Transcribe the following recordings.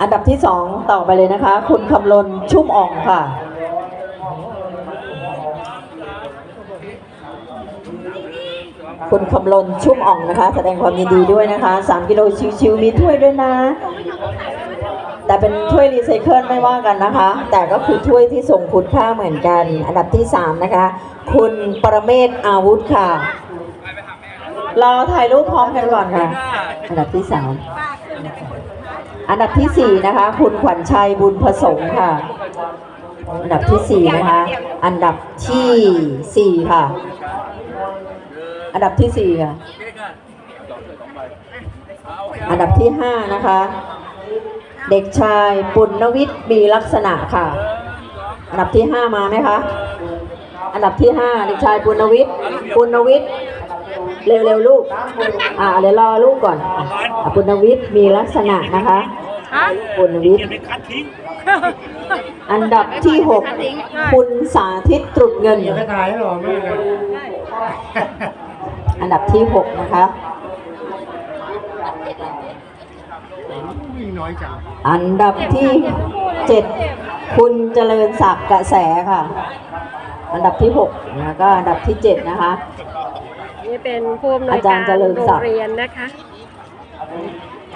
อันดับที่สองต่อไปเลยนะคะ คุณคำลนชุ่มอ่องค่ะ คุณคำลนชุ่มอ่องนะคะ แสดงความยินดีด้วยนะคะ 3 กิโลชิวๆมีถ้วยด้วยนะ แต่เป็นถ้วยรีไซเคิลไม่ว่ากันนะคะ แต่ก็คือถ้วยที่ส่งคุณค่าเหมือนกัน อันดับที่ 3 นะคะ คุณปรเมศอาวุธค่ะ รอถ่ายรูปพร้อมกันก่อนค่ะ อันดับที่3อันดับที่4นะคะ คุณขวัญชัยบุญผสมค่ะ อันดับที่4นะคะ อันดับทีสี่4ค่ะ อันดับที่4ค่ะ อันดับที่5นะคะ เด็กชายปุณณวิทย์มีลักษณะค่ะ อันดับที่5มาไหมคะ อันดับที่5เด็กชายปุณณวิทย์ปุณณวิทย์ เร็วๆลูก อ่าเดี๋ยวรอลูกก่อนอะปุณณวิทย์มีลักษณะนะคะปุณณวิทย์อย่าไปคัดทิ้งอันดับที่6คุณสาธิตตรุษเงินอย่าไปถ่ายหรอแม่เลยอันดับที่6นะคะวิ่งน้อยจังอันดับที่7คุณเจริญศักดิ์กระแสค่ะ อันดับที่6แล้วก็อันดับที่7นะคะ นี่เป็นผู้อำนวยอาจารการย์เจริญโรศังกดิ์ เรียนนะคะ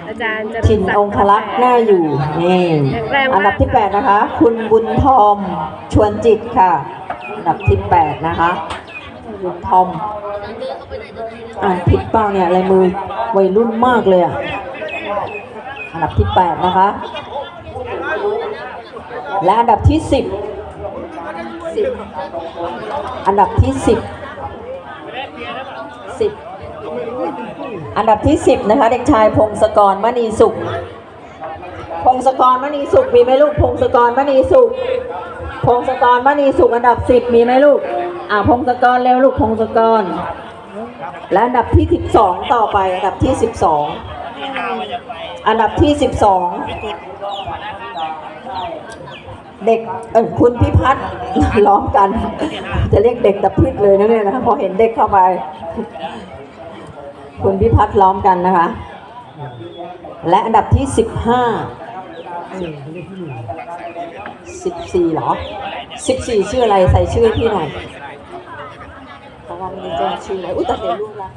อาจารย์เจริญชินศักดิ์องคลักษณ์น่าอยู่นี่แข็งแรงมากอันดับที่ 8 นะคะ คุณบุญทอมชวนจิตค่ะ อันดับที่ 8 นะคะบุญทอมอ่านผิดเปล่าเนี่ยลายมือวัยรุ่นมากเลยอะอันดับที่ 8 นะคะ และอันดับที่ 10 10อันดับที่ 10 10อันดับที่10นะคะ เด็กชายพงศกรมณีสุข พงศกรมณีสุขมีไหมลูก พงศกรมณีสุข พงศกรมณีสุขอันดับ10มีไหมลูก อ่าพงศกรเร็วลูกพงศกร และอันดับที่12ต่อไป อันดับที่12อันดับที่12 เด็กเออคุณพิพัฒน์ล้อมกัน จะเรียกเด็กตะพืชเลยนะเนี่ยนะคะพอเห็นเด็กเข้าไป คุณพิพัฒน์ล้อมกันนะคะ และอันดับที่15 14เหรอ14ชื่ออะไรใส่ชื่อพี่หน่อยระว่าไม่ได้แจ้งชื่อเลยอุ้ยตัดเดี๋ยวลูกละ14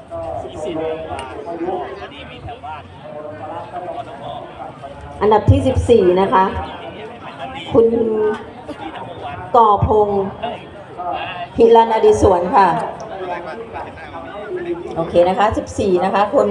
อันดับที่14นะคะ คุณก่อพงศ์ฮิรันอดิสวนค่ะ โอเคนะคะ 14 นะคะ คน